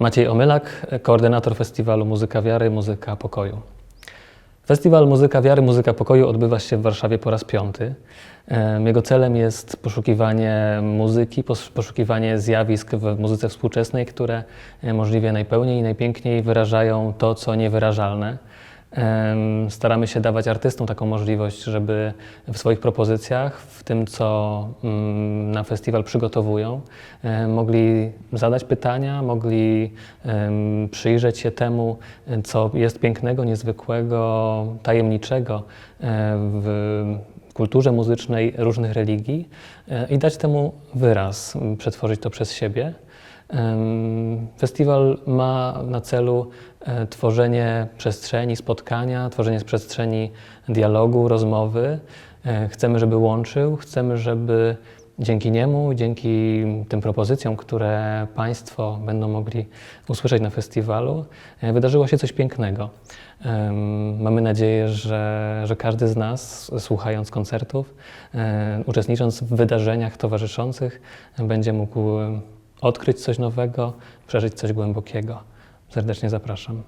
Maciej Omylak, koordynator festiwalu Muzyka Wiary, Muzyka Pokoju. Festiwal Muzyka Wiary, Muzyka Pokoju odbywa się w Warszawie po raz piąty. Jego celem jest poszukiwanie muzyki, pos- poszukiwanie zjawisk w muzyce współczesnej, które e, możliwie najpełniej i najpiękniej wyrażają to, co niewyrażalne. Staramy się dawać artystom taką możliwość, żeby w swoich propozycjach, w tym co mm, na festiwal przygotowują, mogli zadać pytania, mogli przyjrzeć się temu, co jest pięknego, niezwykłego, tajemniczego e, w kulturze muzycznej różnych religii e, i dać temu wyraz, przetworzyć to przez siebie. Festiwal ma na celu e, tworzenie przestrzeni spotkania, tworzenie przestrzeni dialogu, rozmowy. E, Chcemy, żeby łączył, chcemy, żeby dzięki niemu, dzięki tym propozycjom, które Państwo będą mogli usłyszeć na festiwalu, e, wydarzyło się coś pięknego. Mamy nadzieję, że, że każdy z nas, słuchając koncertów, uczestnicząc w wydarzeniach towarzyszących, będzie mógł odkryć coś nowego, przeżyć coś głębokiego. Serdecznie zapraszam.